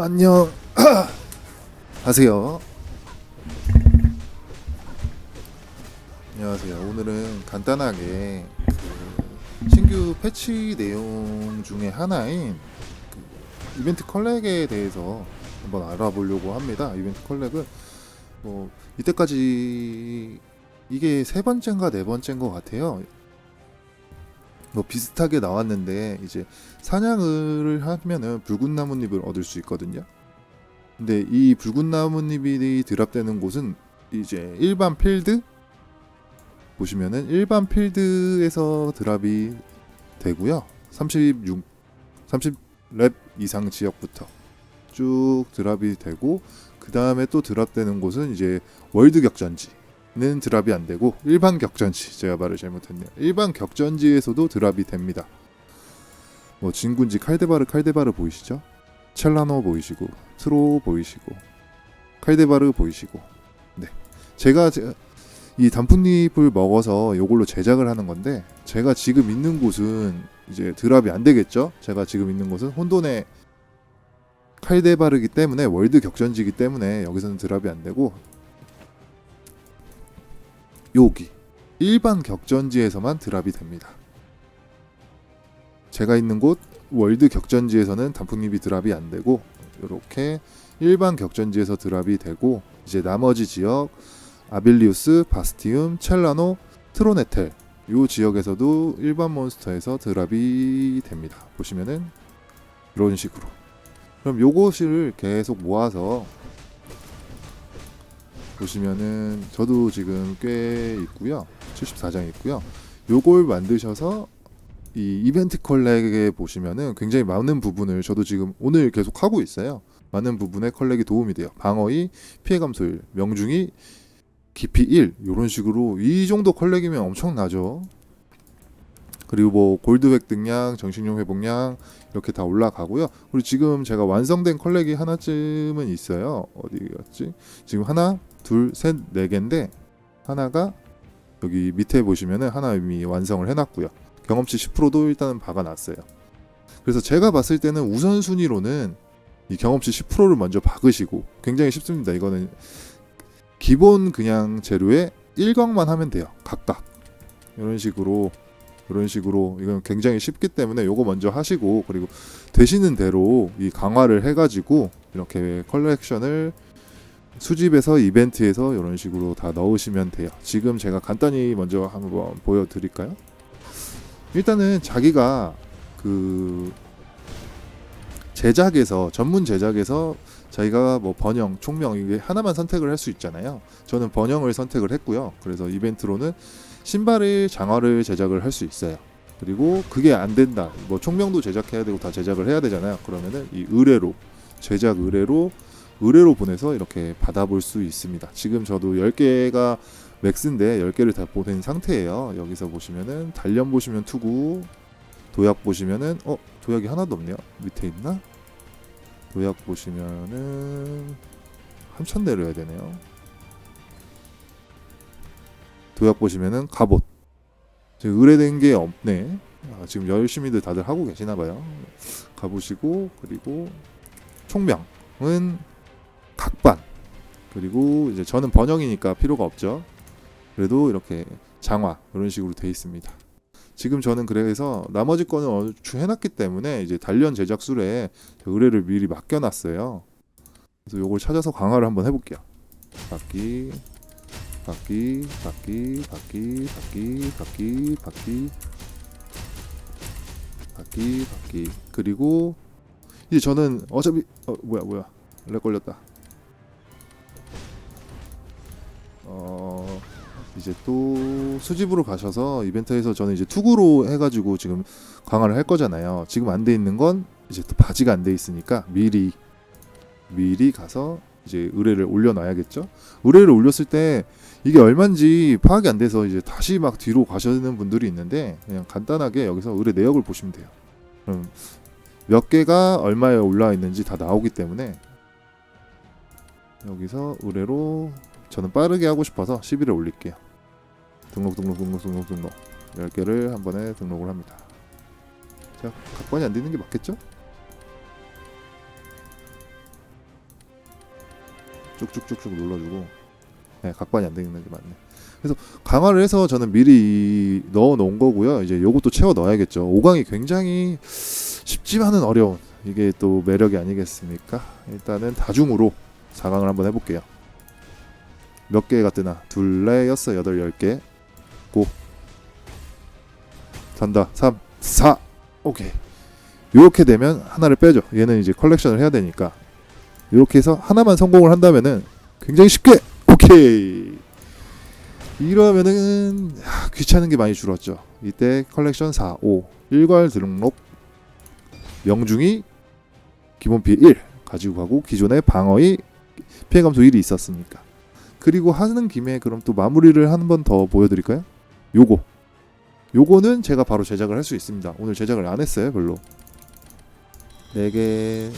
안녕. 하세요. 안녕하세요. 오늘은 간단하게 그 신규 패치 내용 중에 하나인 그 이벤트 컬렉에 대해서 한번 알아보려고 합니다. 이벤트 컬렉은 뭐 이때까지 이게 세 번째인가 네 번째인 것 같아요 뭐 비슷하게 나왔는데 이제 사냥을 하면은 붉은 나뭇잎을 얻을 수 있거든요. 근데 이 붉은 나뭇잎이 드랍되는 곳은 이제 일반 필드 보시면은 일반 필드에서 드랍이 되고요. 36 30랩 이상 지역부터 쭉 드랍이 되고 그 다음에 또 드랍되는 곳은 이제 월드 격전지 는 드랍이 안 되고 일반 격전지 제가 말을 잘못했네요. 일반 격전지에서도 드랍이 됩니다. 뭐 진군지 칼데바르 칼데바르 보이시죠? 첼라노 보이시고 트로 보이시고 칼데바르 보이시고 네 제가 제- 이 단풍잎을 먹어서 이걸로 제작을 하는 건데 제가 지금 있는 곳은 이제 드랍이 안 되겠죠? 제가 지금 있는 곳은 혼돈의 칼데바르기 때문에 월드 격전지기 때문에 여기서는 드랍이 안 되고 여기 일반 격전지에서만 드랍이 됩니다. 제가 있는 곳 월드 격전지에서는 단풍잎이 드랍이 안 되고 이렇게 일반 격전지에서 드랍이 되고 이제 나머지 지역 아빌리우스, 바스티움, 첼라노, 트로네텔 이 지역에서도 일반 몬스터에서 드랍이 됩니다. 보시면은 이런 식으로 그럼 요것을 계속 모아서 보시면은 저도 지금 꽤 있고요. 74장 있고요. 요걸 만드셔서 이 이벤트 컬렉에 보시면은 굉장히 많은 부분을 저도 지금 오늘 계속 하고 있어요. 많은 부분에 컬렉이 도움이 돼요. 방어이, 피해 감소율, 명중이, 깊이 1 이런 식으로 이 정도 컬렉이면 엄청나죠. 그리고 뭐 골드 획득량, 정신용 회복량 이렇게 다 올라가고요. 그리고 지금 제가 완성된 컬렉이 하나쯤은 있어요. 어디였지? 지금 하나, 둘, 셋, 네 개인데 하나가 여기 밑에 보시면은 하나 이미 완성을 해놨고요. 경험치 10%도 일단은 박아놨어요. 그래서 제가 봤을 때는 우선순위로는 이 경험치 10%를 먼저 박으시고 굉장히 쉽습니다. 이거는 기본 그냥 재료에 1강만 하면 돼요. 각각 이런 식으로 이런 식으로 이건 굉장히 쉽기 때문에 요거 먼저 하시고 그리고 되시는 대로 이 강화를 해가지고 이렇게 컬렉션을 수집해서 이벤트에서 이런 식으로 다 넣으시면 돼요. 지금 제가 간단히 먼저 한번 보여드릴까요? 일단은 자기가 그 제작에서 전문 제작에서 자기가 뭐 번영, 총명 이게 하나만 선택을 할 수 있잖아요. 저는 번영을 선택을 했고요. 그래서 이벤트로는 신발을 장화를 제작을 할 수 있어요. 그리고 그게 안 된다. 뭐 총명도 제작해야 되고 다 제작을 해야 되잖아요. 그러면은 이 의뢰로 제작 의뢰로 의뢰로 보내서 이렇게 받아볼 수 있습니다. 지금 저도 10개가 맥스인데 10개를 다 보낸 상태예요. 여기서 보시면은 단련 보시면 투구 도약 보시면은 어 도약이 하나도 없네요. 밑에 있나? 도약 보시면은 한천 내려야 되네요. 도약 보시면은 갑옷 지금 의뢰된 게 없네. 아, 지금 열심히들 다들 하고 계시나 봐요. 가보시고 그리고 총명은 각반 그리고 이제 저는 번영이니까 필요가 없죠. 그래도 이렇게 장화 이런 식으로 돼 있습니다. 지금 저는 그래서 나머지 거는 얼추 해놨기 때문에 이제 단련 제작 술에 의뢰를 미리 맡겨놨어요. 그래서 요걸 찾아서 강화를 한번 해볼게요. 바퀴, 바퀴, 바퀴, 바퀴, 바퀴, 바퀴, 바퀴, 바퀴, 바퀴. 그리고 이제 저는 어차피 어 뭐야 뭐야 렉 걸렸다. 어 이제 또 수집으로 가셔서 이벤트에서 저는 이제 투구로 해가지고 지금 강화를 할 거잖아요. 지금 안 돼 있는 건 이제 또 바지가 안 돼 있으니까 미리 미리 가서 이제 의뢰를 올려놔야겠죠. 의뢰를 올렸을 때 이게 얼마인지 파악이 안 돼서 이제 다시 막 뒤로 가시는 분들이 있는데 그냥 간단하게 여기서 의뢰 내역을 보시면 돼요. 그럼 몇 개가 얼마에 올라와 있는지 다 나오기 때문에 여기서 의뢰로 저는 빠르게 하고 싶어서 10일에 올릴게요. 등록 등록 등록 등록 등록 10개를 한 번에 등록을 합니다. 자, 각반이 안 되는 게 맞겠죠? 쭉쭉쭉쭉 눌러주고 네, 각반이 안 되는 게 맞네. 그래서 강화를 해서 저는 미리 넣어 놓은 거고요. 이제 요것도 채워 넣어야겠죠. 5강이 굉장히 쉽지만은 어려운 이게 또 매력이 아니겠습니까? 일단은 다중으로 4강을 한번 해볼게요. 몇 개가 뜨나? 둘레, 여섯, 여덟, 열 개. 고. 간다. 3, 4. 오케이. 이렇게 되면 하나를 빼죠. 얘는 이제 컬렉션을 해야 되니까. 이렇게 해서 하나만 성공을 한다면은 굉장히 쉽게 오케이. 이러면은 야, 귀찮은 게 많이 줄었죠. 이때 컬렉션 4, 5, 일괄 등록 명중이 기본 피해 1 가지고 가고 기존의 방어의 피해 감소 1이 있었으니까. 그리고 하는 김에 그럼 또 마무리를 한 번 더 보여드릴까요? 요거. 요거는 제가 바로 제작을 할 수 있습니다. 오늘 제작을 안 했어요, 별로. 4개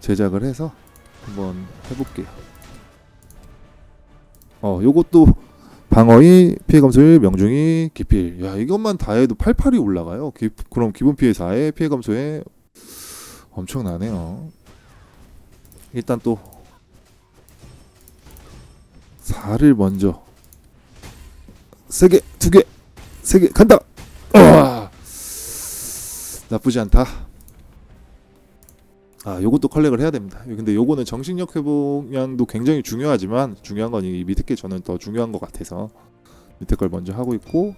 제작을 해서 한번 해볼게요. 어, 요것도 방어의 피해 감소율 명중이 기필. 야, 이것만 다 해도 88이 올라가요. 기, 그럼 기본 피해 4에 피해 감소에 엄청나네요. 일단 또 4를 먼저 세 개, 두 개, 세 개 간다. 아, 나쁘지 않다. 아, 요것도 컬렉을 해야 됩니다. 근데 요거는 정신력 회복량도 굉장히 중요하지만 중요한 건 이 밑에 게 저는 더 중요한 것 같아서 밑에 걸 먼저 하고 있고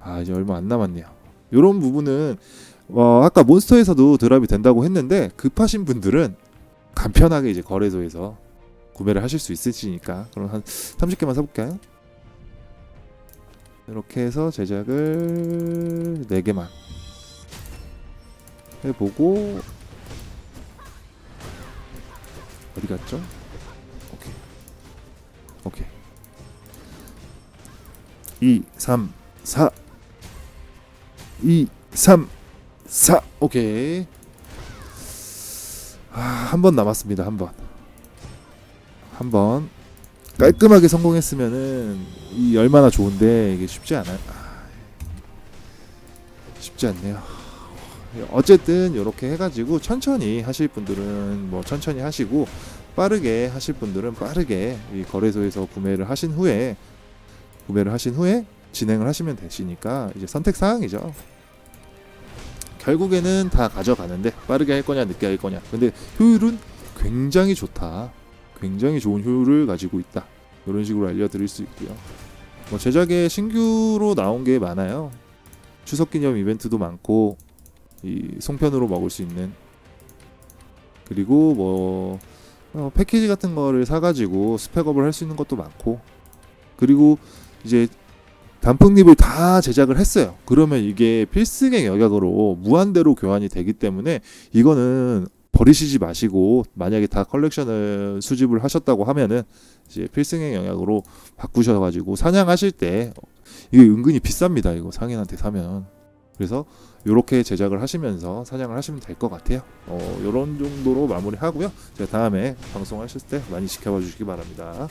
아 이제 얼마 안 남았네요. 요런 부분은 어, 아까 몬스터에서도 드랍이 된다고 했는데 급하신 분들은 간편하게 이제 거래소에서 구매를 하실 수 있으시니까 그럼 한 30개만 사볼까요? 이렇게 해서 제작을 4개만 해보고 어디 갔죠? 오케이. 오케이. 2 3 4 2 3 4 오케이. 아, 한 번 남았습니다 한 번 한번 깔끔하게 성공했으면은 이 얼마나 좋은데 이게 쉽지 않아요 아, 쉽지 않네요 어쨌든 이렇게 해가지고 천천히 하실 분들은 뭐 천천히 하시고 빠르게 하실 분들은 빠르게 이 거래소에서 구매를 하신 후에 구매를 하신 후에 진행을 하시면 되시니까 이제 선택 사항이죠. 결국에는 다 가져가는데 빠르게 할 거냐 늦게 할 거냐. 근데 효율은 굉장히 좋다. 굉장히 좋은 효율을 가지고 있다. 이런 식으로 알려드릴 수 있고요. 뭐 제작에 신규로 나온 게 많아요. 추석 기념 이벤트도 많고 이 송편으로 먹을 수 있는 그리고 뭐 어, 패키지 같은 거를 사가지고 스펙업을 할 수 있는 것도 많고 그리고 이제 단풍잎을 다 제작을 했어요. 그러면 이게 필승의 영역으로 무한대로 교환이 되기 때문에 이거는 버리시지 마시고 만약에 다 컬렉션을 수집을 하셨다고 하면은 이제 필승의 영역으로 바꾸셔가지고 사냥하실 때 이게 은근히 비쌉니다. 이거 상인한테 사면 그래서 이렇게 제작을 하시면서 사냥을 하시면 될 것 같아요. 어, 이런 정도로 마무리하고요. 제가 다음에 방송하실 때 많이 지켜봐 주시기 바랍니다.